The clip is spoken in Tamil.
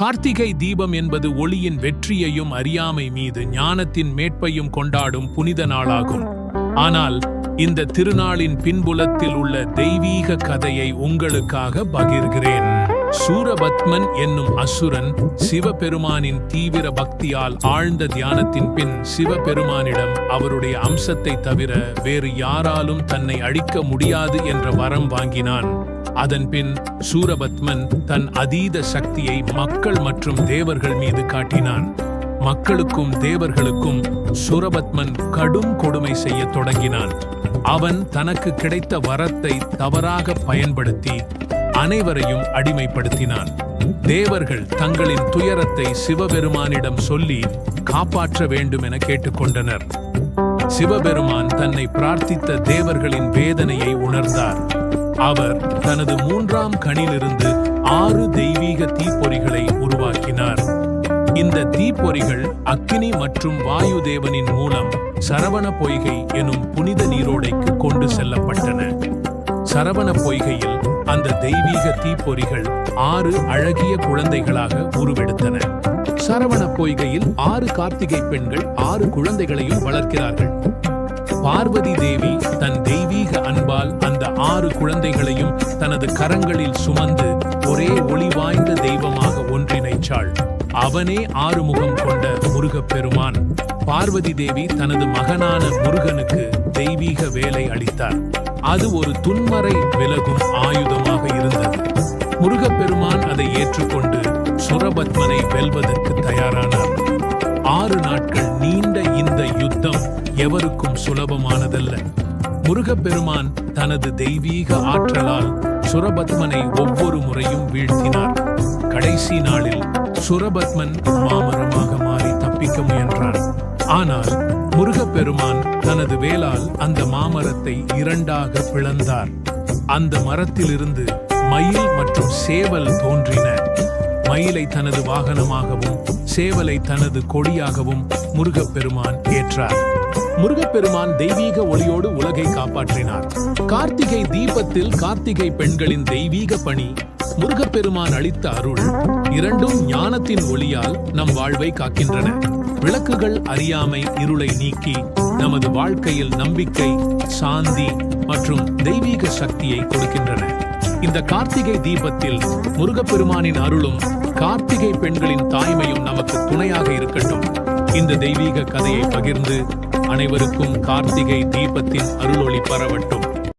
கார்த்திகை தீபம் என்பது ஒளியின் வெற்றியையும் அறியாமை மீது ஞானத்தின் மேட்பையும் கொண்டாடும் புனித நாளாகும். ஆனால் இந்த திருநாளின் பின்புலத்தில் உள்ள தெய்வீக கதையை உங்களுக்காக பகிர்கிறேன். சூரபத்மன் என்னும் அசுரன் சிவபெருமானின் தீவிர பக்தியால் ஆழ்ந்த தியானத்தின் பின் சிவபெருமானிடம் அவருடைய அம்சத்தை தவிர வேறு யாராலும் தன்னை அழிக்க முடியாது என்ற வரம் வாங்கினான். அதன் பின் சூரபத்மன் தன் அதீத சக்தியை மக்கள் மற்றும் தேவர்கள் மீது காட்டினான். மக்களுக்கும் தேவர்களுக்கும் சூரபத்மன் கடும் கொடுமை செய்யத் தொடங்கினான். அவன் தனக்கு கிடைத்த வரத்தை தவறாக பயன்படுத்தி அனைவரையும் அடிமைப்படுத்தினான். தேவர்கள் தங்களின் துயரத்தை சிவபெருமானிடம் சொல்லி காப்பாற்ற வேண்டும் என கேட்டுக்கொண்டனர். சிவபெருமான் தன்னை பிரார்த்தித்த தேவர்களின் வேதனையை உணர்ந்தார். அவர் தனது மூன்றாம் கணிலிருந்து ஆறு தெய்வீக தீப்பொறிகளை உருவாக்கினார். இந்த தீப்பொறிகள் அக்கினி மற்றும் வாயு தேவனின் மூலம் சரவண பொய்கை எனும் புனித நீரோடைக்கு கொண்டு செல்லப்பட்டன. சரவண பொய்கையில் அந்த தெய்வீக தீப்பொறிகள் ஆறு அழகிய குழந்தைகளாக உருவெடுத்தன. சரவண பொய்கையில் ஆறு கார்த்திகை பெண்கள் ஆறு குழந்தைகளையும் வளர்க்கிறார்கள். பார்வதி தேவி தன் தெய்வீக அன்பால் அந்த ஆறு குழந்தைகளையும் தனது கரங்களில் சுமந்து ஒரே ஒளி வாய்ந்த தெய்வமாக ஒன்றிணைச்சாள். அவனே ஆறுமுகம் கொண்ட முருகப்பெருமான் பார்வதி தேவி தனது மகனான முருகனுக்கு தெய்வீக வேலை அளித்தார். அது ஒரு துன்மறை விலகும் ஆயுதமாக இருந்தது. முருகப்பெருமான் அதை ஏற்றுக்கொண்டு சுரபத்மனை வெல்வதற்கு தயாரானார். ஆறு நாட்கள் நீண்ட இந்த யுத்தம் எவருக்கும் சுலபமானதல்ல. முருகப்பெருமான் தனது தெய்வீக ஆற்றலால் சுரபத்மனை ஒவ்வொரு முறையும் வீழ்த்தினார். கடைசி நாளில் சுரபத்மன் மாமரமாக மாறி தப்பிக்க முயன்றான். ஆனால் முருகப்பெருமான் தனது வேலால் அந்த மாமரத்தை இரண்டாக பிளந்தார். அந்த மரத்திலிருந்து மயில் மற்றும் சேவல் தோன்றின. மயிலை தனது வாகனமாகவும் சேவலை தனது கொடியாகவும் முருகப்பெருமான் ஏற்றார். முருகப்பெருமான் தெய்வீக ஒளியோடு உலகை காப்பாற்றினார். கார்த்திகை தீபத்தில் கார்த்திகை பெண்களின் தெய்வீக பணி முருகப்பெருமான் அளித்த அருள் இரண்டும் ஞானத்தின் ஒளியால் நம் வாழ்வை காக்கின்றன. விளக்குகள் அறியாமை இருளை நீக்கி நமது வாழ்க்கையில் நம்பிக்கை சாந்தி மற்றும் தெய்வீக சக்தியை கொடுக்கின்றன. இந்த கார்த்திகை தீபத்தில் முருகப்பெருமானின் அருளும் கார்த்திகை பெண்களின் தாய்மையும் நமக்கு துணையாக இருக்கட்டும். இந்த தெய்வீக கதையை பகிர்ந்து அனைவருக்கும் கார்த்திகை தீபத்தின் அருளொளி பரவட்டும்.